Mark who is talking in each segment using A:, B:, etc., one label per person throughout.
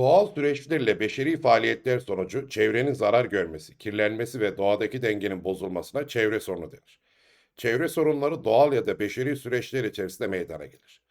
A: Doğal süreçlerle beşeri faaliyetler sonucu çevrenin zarar görmesi, kirlenmesi ve doğadaki dengenin bozulmasına çevre sorunu denir. Çevre sorunları doğal ya da beşeri süreçler içerisinde meydana gelir.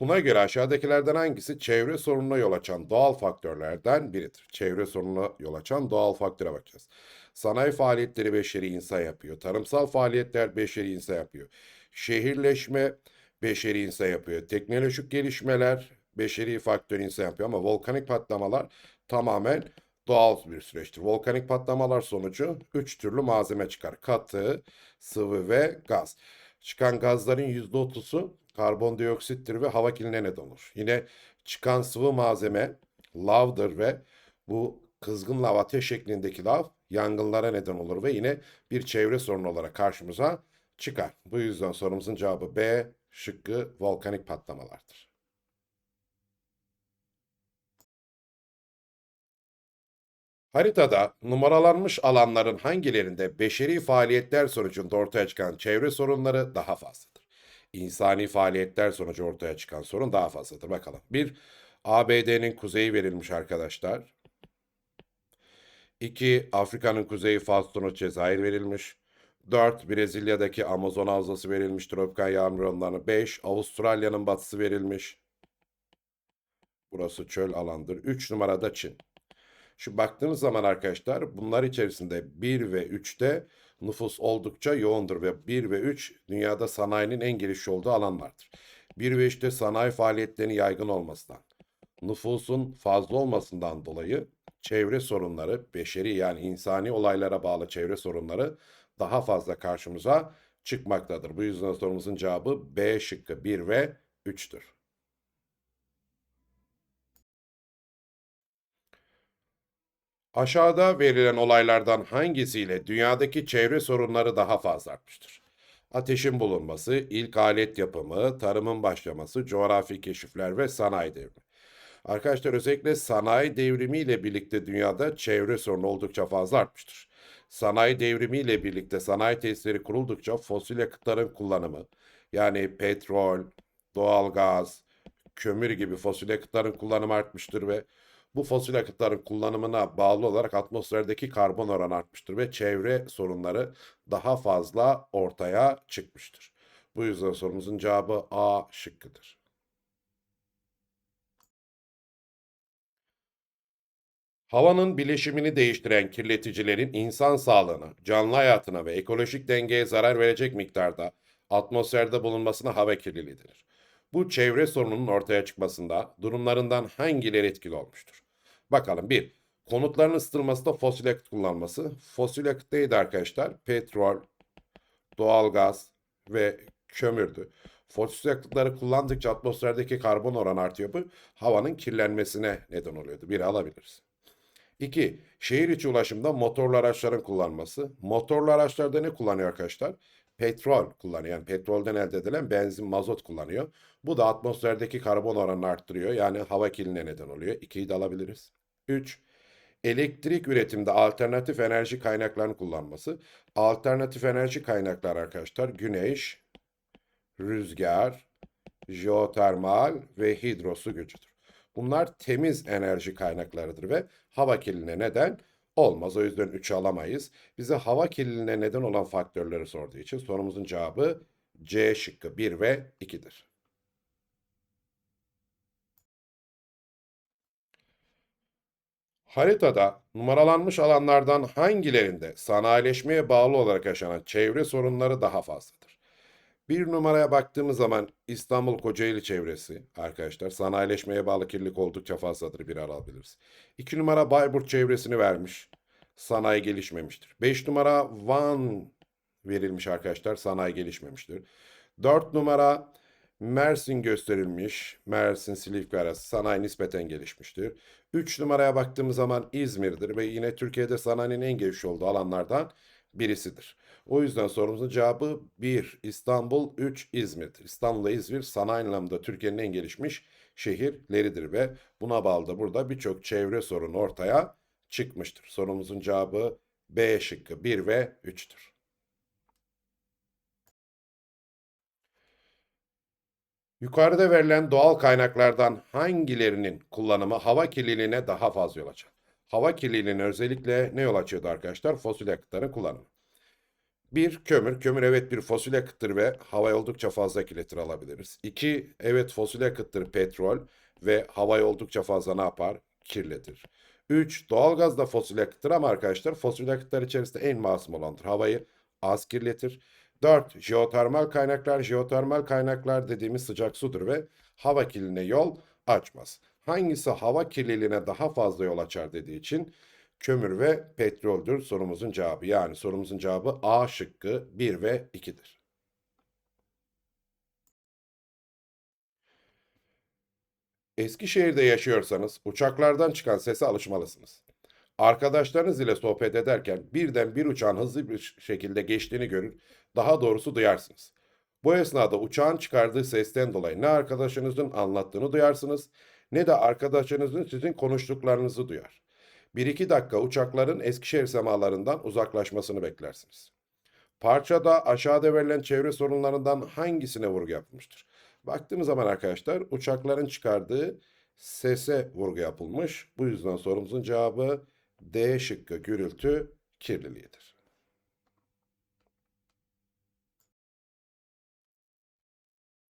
A: Buna göre aşağıdakilerden hangisi çevre sorununa yol açan doğal faktörlerden biridir? Çevre sorununa yol açan doğal faktöre bakacağız. Sanayi faaliyetleri beşeri insan yapıyor. Tarımsal faaliyetler beşeri insan yapıyor. Şehirleşme beşeri insan yapıyor. Teknolojik gelişmeler beşeri faktör insan yapıyor ama volkanik patlamalar tamamen doğal bir süreçtir. Volkanik patlamalar sonucu üç türlü malzeme çıkar. Katı, sıvı ve gaz. Çıkan gazların %30'u karbondioksittir ve hava kirliliğine neden olur. Yine çıkan sıvı malzeme lavdır ve bu kızgın lav ateş şeklindeki lav yangınlara neden olur ve yine bir çevre sorunu olarak karşımıza çıkar. Bu yüzden sorumuzun cevabı B şıkkı volkanik patlamalardır. Haritada numaralanmış alanların hangilerinde beşeri faaliyetler sonucunda ortaya çıkan çevre sorunları daha fazladır? İnsani faaliyetler sonucu ortaya çıkan sorun daha fazladır. Bakalım. 1. ABD'nin kuzeyi verilmiş arkadaşlar. 2. Afrika'nın kuzeyi Faston'u Cezayir verilmiş. 4. Brezilya'daki Amazon havzası verilmiş tropikal yağmur yağmurlarına. 5. Avustralya'nın batısı verilmiş. Burası çöl alandır. 3 numarada Çin. Şu baktığınız zaman arkadaşlar bunlar içerisinde 1 ve 3'te nüfus oldukça yoğundur ve 1 ve 3 dünyada sanayinin en gelişmiş olduğu alanlardır. 1 ve 3'te sanayi faaliyetlerinin yaygın olmasından, nüfusun fazla olmasından dolayı çevre sorunları, beşeri yani insani olaylara bağlı çevre sorunları daha fazla karşımıza çıkmaktadır. Bu yüzden sorumuzun cevabı B şıkkı 1 ve 3'tür. Aşağıda verilen olaylardan hangisiyle dünyadaki çevre sorunları daha fazla artmıştır? Ateşin bulunması, ilk alet yapımı, tarımın başlaması, coğrafi keşifler ve sanayi devrimi. Arkadaşlar özellikle sanayi devrimiyle birlikte dünyada çevre sorunu oldukça fazla artmıştır. Sanayi devrimiyle birlikte sanayi tesisleri kuruldukça fosil yakıtların kullanımı, yani petrol, doğalgaz, kömür gibi fosil yakıtların kullanımı artmıştır ve bu fosil yakıtların kullanımına bağlı olarak atmosferdeki karbon oranı artmıştır ve çevre sorunları daha fazla ortaya çıkmıştır. Bu yüzden sorumuzun cevabı A şıkkıdır. Havanın bileşimini değiştiren kirleticilerin insan sağlığına, canlı hayatına ve ekolojik dengeye zarar verecek miktarda atmosferde bulunmasına hava kirliliği denir. Bu çevre sorununun ortaya çıkmasında durumlarından hangileri etkili olmuştur? Bakalım 1. Konutların ısıtılmasında fosil yakıt kullanması. Fosil yakıt neydi arkadaşlar? Petrol, doğalgaz ve kömürdü. Fosil yakıtları kullandıkça atmosferdeki karbon oranı artıyor. Bu havanın kirlenmesine neden oluyordu. Biri alabiliriz. 2. Şehir içi ulaşımda motorlu araçların kullanması. Motorlu araçlarda ne kullanıyor arkadaşlar? Petrol kullanıyor. Yani petrolden elde edilen benzin, mazot kullanıyor. Bu da atmosferdeki karbon oranını arttırıyor. Yani hava kirliliğine neden oluyor. 2'yi de alabiliriz. 3. Elektrik üretimde alternatif enerji kaynaklarını kullanması. Alternatif enerji kaynakları arkadaşlar güneş, rüzgar, jeotermal ve hidrosu gücüdür. Bunlar temiz enerji kaynaklarıdır ve hava kirliliğine neden olmaz. O yüzden 3'ü alamayız. Bize hava kirliliğine neden olan faktörleri sorduğu için sorumuzun cevabı C şıkkı 1 ve 2'dir. Haritada numaralanmış alanlardan hangilerinde sanayileşmeye bağlı olarak yaşanan çevre sorunları daha fazladır? Bir numaraya baktığımız zaman İstanbul Kocaeli çevresi arkadaşlar sanayileşmeye bağlı kirlilik oldukça fazladır bir alabiliriz. İki numara Bayburt çevresini vermiş. Sanayi gelişmemiştir. Beş numara Van verilmiş arkadaşlar sanayi gelişmemiştir. Dört numara Mersin gösterilmiş. Mersin Silifke arası sanayi nispeten gelişmiştir. 3 numaraya baktığımız zaman İzmir'dir ve yine Türkiye'de sanayinin en gelişmiş olduğu alanlardan birisidir. O yüzden sorumuzun cevabı 1 İstanbul, 3 İzmir'dir. İstanbul ve İzmir sanayi anlamda Türkiye'nin en gelişmiş şehirleridir ve buna bağlı da burada birçok çevre sorunu ortaya çıkmıştır. Sorumuzun cevabı B şıkkı 1 ve 3'tür. Yukarıda verilen doğal kaynaklardan hangilerinin kullanımı hava kirliliğine daha fazla yol açar? Hava kirliliğine özellikle ne yol açıyordu arkadaşlar? Fosil yakıtların kullanımı. Bir, kömür. Kömür evet bir fosil yakıttır ve havayı oldukça fazla kirletir alabiliriz. İki, evet fosil yakıttır petrol ve havayı oldukça fazla ne yapar? Kirletir. Üç, doğalgaz da fosil yakıttır ama arkadaşlar fosil yakıtlar içerisinde en masum olandır. Havayı az kirletir. 4. Jeotermal kaynaklar. Jeotermal kaynaklar dediğimiz sıcak sudur ve hava kirliliğine yol açmaz. Hangisi hava kirliliğine daha fazla yol açar dediği için kömür ve petroldür sorumuzun cevabı. Yani sorumuzun cevabı A şıkkı 1 ve 2'dir. Eskişehir'de yaşıyorsanız uçaklardan çıkan sese alışmalısınız. Arkadaşlarınız ile sohbet ederken birden bir uçağın hızlı bir şekilde geçtiğini görür, daha doğrusu duyarsınız. Bu esnada uçağın çıkardığı sesten dolayı ne arkadaşınızın anlattığını duyarsınız ne de arkadaşınızın sizin konuştuklarınızı duyar. 1-2 dakika uçakların Eskişehir semalarından uzaklaşmasını beklersiniz. Parçada aşağıda verilen çevre sorunlarından hangisine vurgu yapılmıştır? Baktığımız zaman arkadaşlar uçakların çıkardığı sese vurgu yapılmış. Bu yüzden sorumuzun cevabı D şıkkı gürültü kirliliğidir.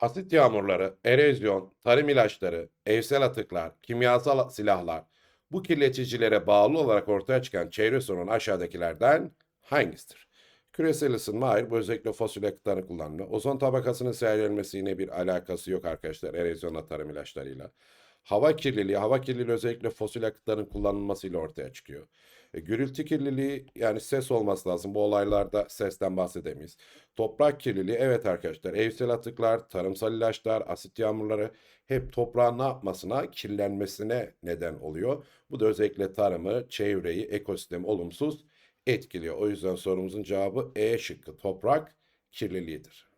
A: Asit yağmurları, erozyon, tarım ilaçları, evsel atıklar, kimyasal silahlar bu kirleticilere bağlı olarak ortaya çıkan çevre sorunu aşağıdakilerden hangisidir? Küresel ısınma hayır, bu özellikle fosil yakıtların kullanımı. Ozon tabakasının seyrelmesiyle bir alakası yok arkadaşlar erozyonla tarım ilaçlarıyla. Hava kirliliği, hava kirliliği özellikle fosil yakıtların kullanılmasıyla ortaya çıkıyor. E, gürültü kirliliği yani ses olması lazım. Bu olaylarda sesten bahsedemeyiz. Toprak kirliliği evet arkadaşlar evsel atıklar, tarımsal ilaçlar, asit yağmurları hep toprağın ne yapmasına, kirlenmesine neden oluyor. Bu da özellikle tarımı, çevreyi, ekosistemi olumsuz etkiliyor. O yüzden sorumuzun cevabı E şıkkı toprak kirliliğidir.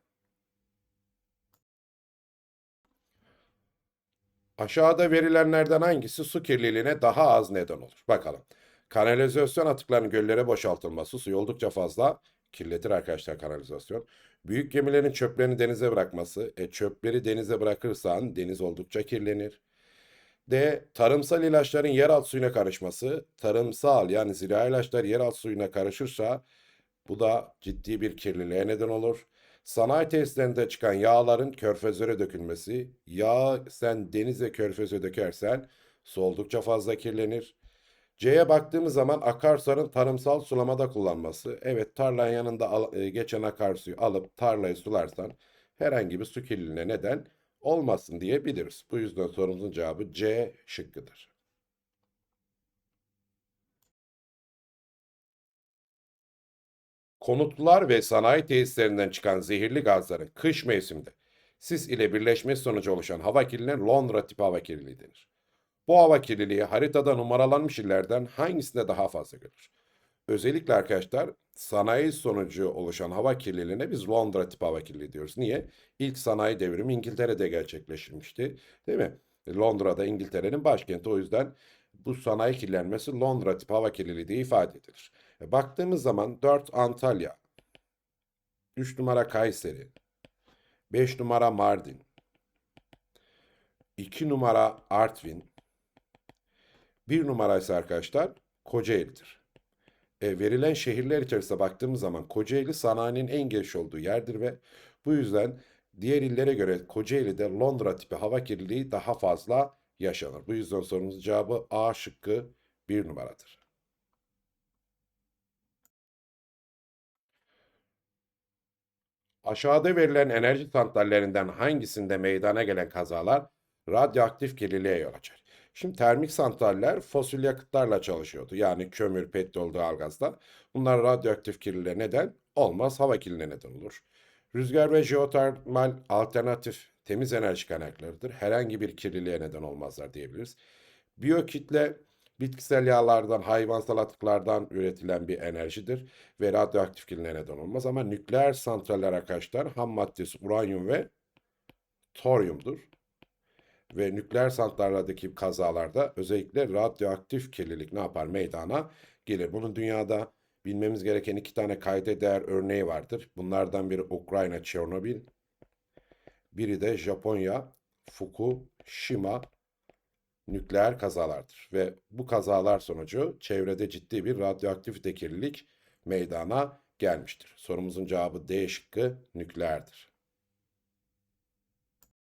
A: Aşağıda verilenlerden hangisi su kirliliğine daha az neden olur? Bakalım. Kanalizasyon atıklarının göllere boşaltılması suyu oldukça fazla kirletir arkadaşlar kanalizasyon. Büyük gemilerin çöplerini denize bırakması. E, çöpleri denize bırakırsan deniz oldukça kirlenir. D. Tarımsal ilaçların yeraltı suyuna karışması. Tarımsal yani zira ilaçlar yeraltı suyuna karışırsa bu da ciddi bir kirliliğe neden olur. Sanayi tesislerinde çıkan yağların körfezlere dökülmesi. Yağ sen denize körfeze dökersen su oldukça fazla kirlenir. C'ye baktığımız zaman akarsuların tarımsal sulamada kullanması. Evet tarlanın yanında al- e, geçen akarsuyu alıp tarlayı sularsan herhangi bir su kirliliğine neden olmasın diyebiliriz. Bu yüzden sorumuzun cevabı C şıkkıdır. Konutlar ve sanayi tesislerinden çıkan zehirli gazların kış mevsiminde sis ile birleşmesi sonucu oluşan hava kirliliğine Londra tipi hava kirliliği denir. Bu hava kirliliği haritada numaralanmış illerden hangisinde daha fazla görülür? Özellikle arkadaşlar sanayi sonucu oluşan hava kirliliğine biz Londra tipi hava kirliliği diyoruz. Niye? İlk sanayi devrimi İngiltere'de gerçekleşmişti. Değil mi? Londra'da İngiltere'nin başkenti. O yüzden bu sanayi kirlenmesi Londra tipi hava kirliliği diye ifade edilir. E, baktığımız zaman 4 Antalya, 3 numara Kayseri, 5 numara Mardin, 2 numara Artvin, 1 numara ise arkadaşlar Kocaeli'dir. E, verilen şehirler içerisinde baktığımız zaman Kocaeli sanayinin en geniş olduğu yerdir ve bu yüzden diğer illere göre Kocaeli'de Londra tipi hava kirliliği daha fazla yaşanır. Bu yüzden sorumuzun cevabı A şıkkı 1 numaradır. Aşağıda verilen enerji santrallerinden hangisinde meydana gelen kazalar radyoaktif kirliliğe yol açar? Şimdi termik santraller fosil yakıtlarla çalışıyordu. Yani kömür, petrol, doğalgazda. Bunlar radyoaktif kirliliğe neden olmaz, hava kirliliğine neden olur. Rüzgar ve jeotermal alternatif temiz enerji kaynaklarıdır. Herhangi bir kirliliğe neden olmazlar diyebiliriz. Biyokitle bitkisel yağlardan, hayvansal atıklardan üretilen bir enerjidir ve radyoaktif kirliliğe neden olmaz. Ama nükleer santraller arkadaşlar ham maddesi uranyum ve toryumdur ve nükleer santrallerdeki kazalarda özellikle radyoaktif kirlilik ne yapar meydana gelir. Bunun dünyada bilmemiz gereken iki tane kayda değer örneği vardır. Bunlardan biri Ukrayna Çernobil, biri de Japonya Fukushima nükleer kazalardır ve bu kazalar sonucu çevrede ciddi bir radyoaktif kirlilik meydana gelmiştir. Sorumuzun cevabı D şıkkı nükleerdir.